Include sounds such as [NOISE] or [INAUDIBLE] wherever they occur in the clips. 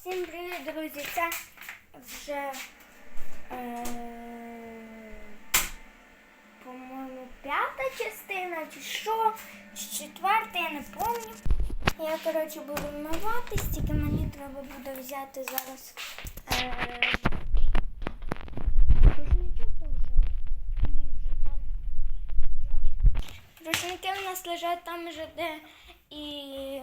Всім привіт, друзі! Це вже, е, по-моєму, п'ята частина, чи що, чи четверта, я не пам'ятаю. Я, коротше, буду вмиватись, тільки мені треба буде взяти зараз. Е. Рушники у нас лежать там вже де і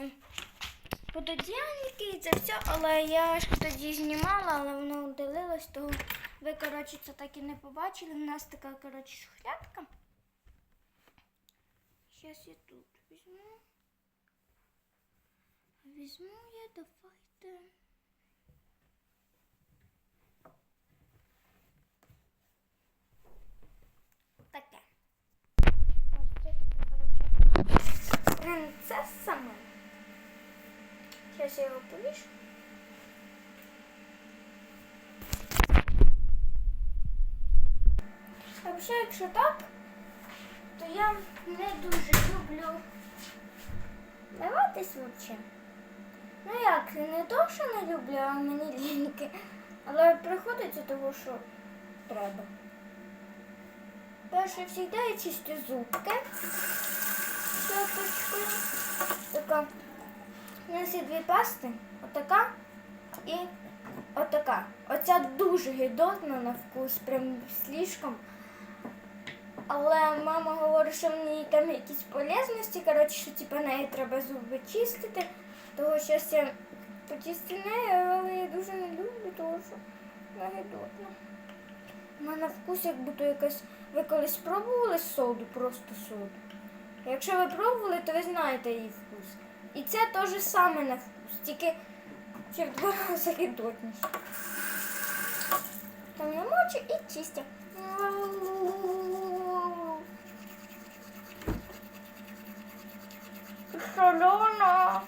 пододіяльники і це все, але я ж тоді знімала, але воно удалилось, то ви, коротше, це так і не побачили. У нас така, коротше, шухлядка. Зараз я тут візьму. Візьму я, давайте. Таке. Ось це таке, коротше, принцеса моя. Сейчас я его повешу. А вообще, якщо так, то я не дуже люблю миватись взагалі. Ну як, не то, що не люблю, а мені [LAUGHS] ліньки. Але приходиться того, що треба. Перше завжди я чистю зубки. Щоточкою. Така. У нас є дві пасти, отака і отака. Оця дуже гидотна на вкус, прям слишком. Але мама говорить, що в ній там якісь полезності, коротше, що типу, неї треба зуби чистити. Того зараз я нею, але я дуже не люблю, тому що вона гидотна. Вона на вкус як будто якась. Ви колись пробували соду, просто соду. Якщо ви пробували, то ви знаєте її вкус. І це теж саме на вкус, тільки ще в два рази гідотніше. Там намочу і чистя. Солона.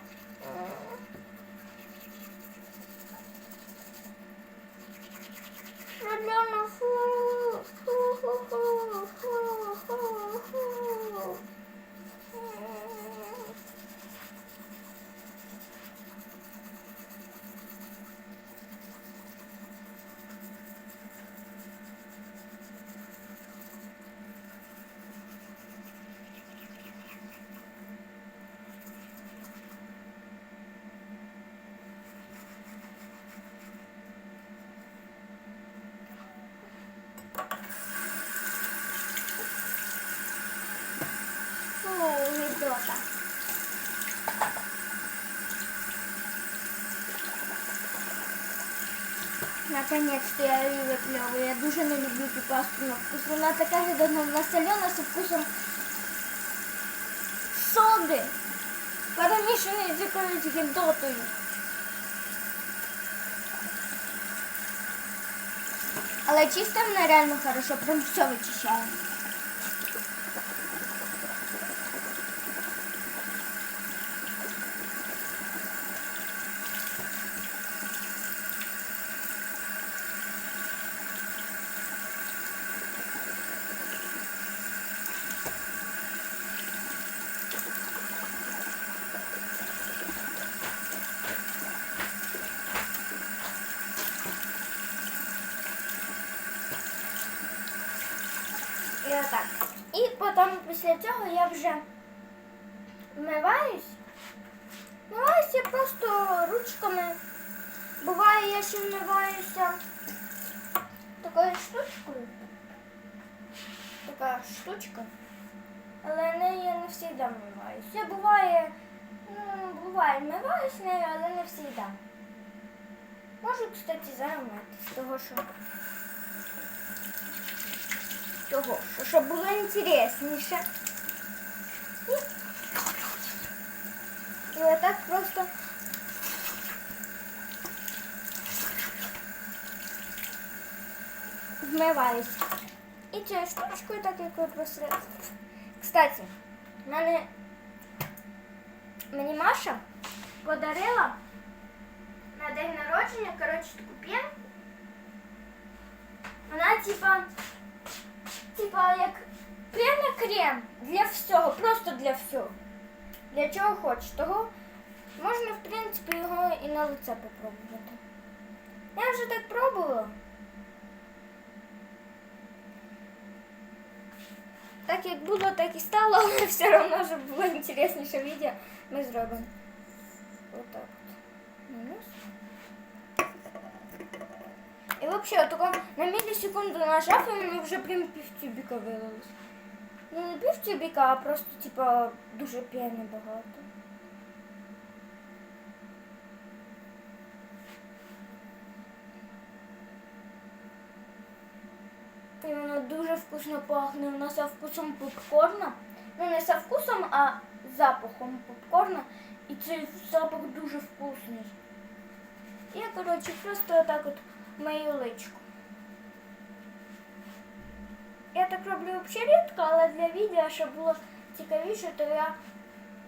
Фу, гидота. Наконец-то я її випльовую. Я дуже не люблю цю пасту на вкус. Вона така гидотна, вона солена з вкусом соди. Перемішаний з якоюсь гидотою. Але чисто вона реально хорошо, прям все вичищає. І отак. І потім після цього я вже вмиваюсь. Вмиваюсь я просто ручками. Буває, я ще вмиваюся такою штучкою. Така штучка. Але нею я не завжди вмиваюсь. Я буває, ну, буває, вмиваюсь нею, але не завжди. Можу, кстати, зараз вмитись, того що. Того, що, щоб було інтересніше. І, і отак просто вмиваюсь. І цією штучкою так як ви. Кстати, мене мені Маша подарила на день народження, коротше, таку п'янку. Вона типа типа як пена крем для всього, просто для всього. Для чого хочеш. Того Можна, в принципі, його і на лице попробувати. Я вже так пробувала. Так як було, так і стало, [LAUGHS] але все одно, щоб було інтересніше відео, ми зробимо. Отак от. Мінус. І взагалі, тако на мілісекунду нажав, і мені вже прям півтюбіка вилилось. Ну не півтюбіка, а просто, типа, дуже п'яне багато. І воно дуже вкусно пахне. Воно за вкусом попкорна. Ну не за вкусом, а запахом попкорна. І цей запах дуже вкусний. Я, коротше, просто отак от мою личку. Я так роблю взагалі рідко, але для відео, щоб було цікавіше, то я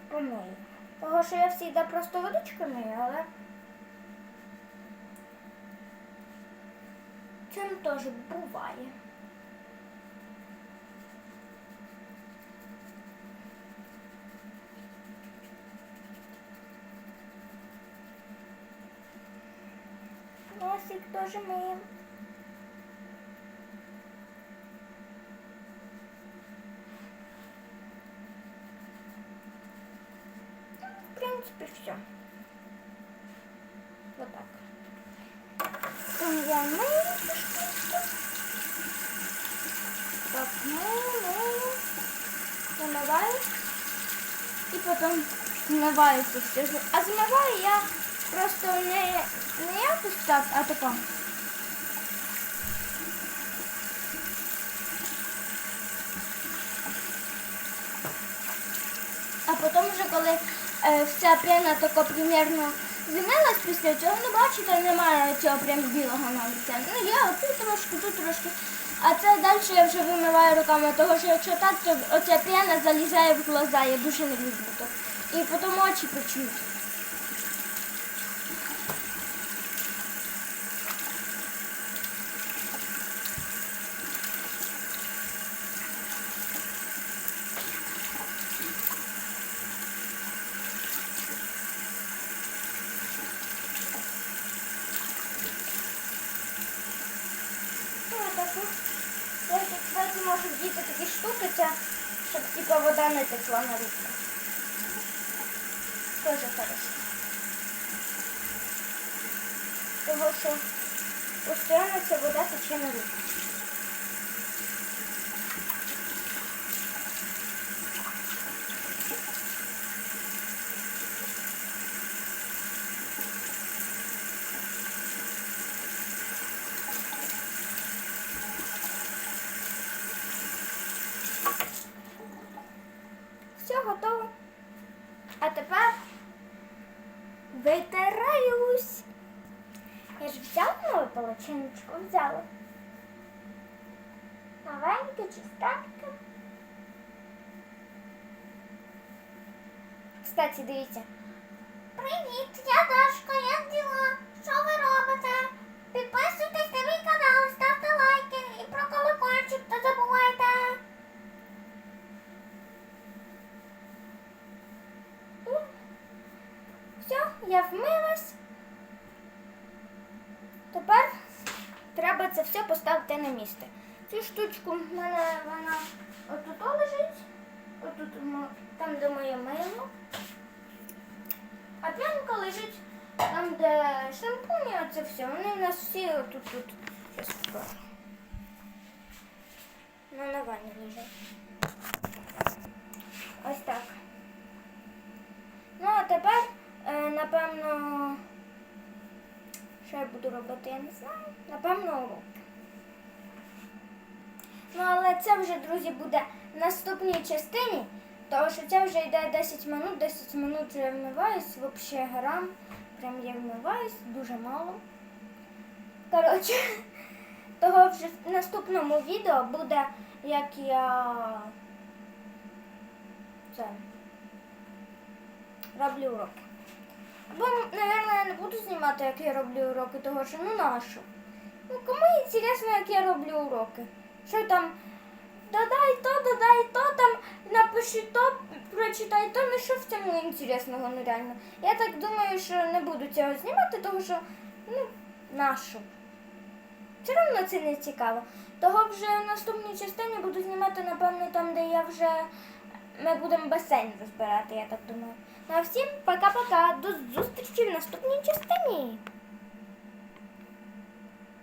помию. Того, що я завжди просто водичкою мию, але цим теж буває. Носик тоже мыем. В принципе, все. Вот так. Там я мою Так, мою, мою. Замываю. И потом смываю это все. А замываю я просто не, якось так, а тако. А потім вже коли е, вся пена тако примерно змилась після цього, ну бачите, немає цього прям білого на лице. Ну є тут трошки, тут трошки. А це далі я вже вимиваю руками, тому що якщо так, то оця пена залізає в глаза, я дуже не люблю так. І потім очі печуть. Ну, таку. Я ще, кстати, можу вдіти такі штуки, це, щоб типа вода не текла на руку. Тоже хорошо. Того, що постійно ця вода тече на руки. Кстати, дивіться. Привіт, я Дашка, як діла? Що ви робите? Підписуйтесь на мій канал, ставте лайки і про колокольчик не забувайте. Все, я вмилась. Тепер треба це все поставити на місце. Цю штучку в мене вона отут лежить, отут там, де моє мило. А п'янка лежить там, де шампуні, оце все. Вони в нас всі отут тут. Ну, на ванні лежать. Ось так. Ну, а тепер, е, напевно, що я буду робити, я не знаю. Напевно, урок. Але це вже, друзі, буде в наступній частині, тому що це вже йде 10 минут, 10 минут я вмиваюсь, взагалі грам. Прям я вмиваюсь, дуже мало. Коротше, [LAUGHS] того вже в наступному відео буде, як я це роблю уроки. Або, мабуть, я не буду знімати, як я роблю уроки, того що ну нащо? Ну кому інтересно, як я роблю уроки? Що там додай то, додай то, там напиши то, прочитай то, ну що в цьому інтересного, ну реально. Я так думаю, що не буду цього знімати, тому що, ну, нашу. Все одно це не цікаво. Того вже в наступній частині буду знімати, напевно, там, де я вже ми будемо басейн розбирати, я так думаю. Ну а всім пока-пока. До зустрічі в наступній частині.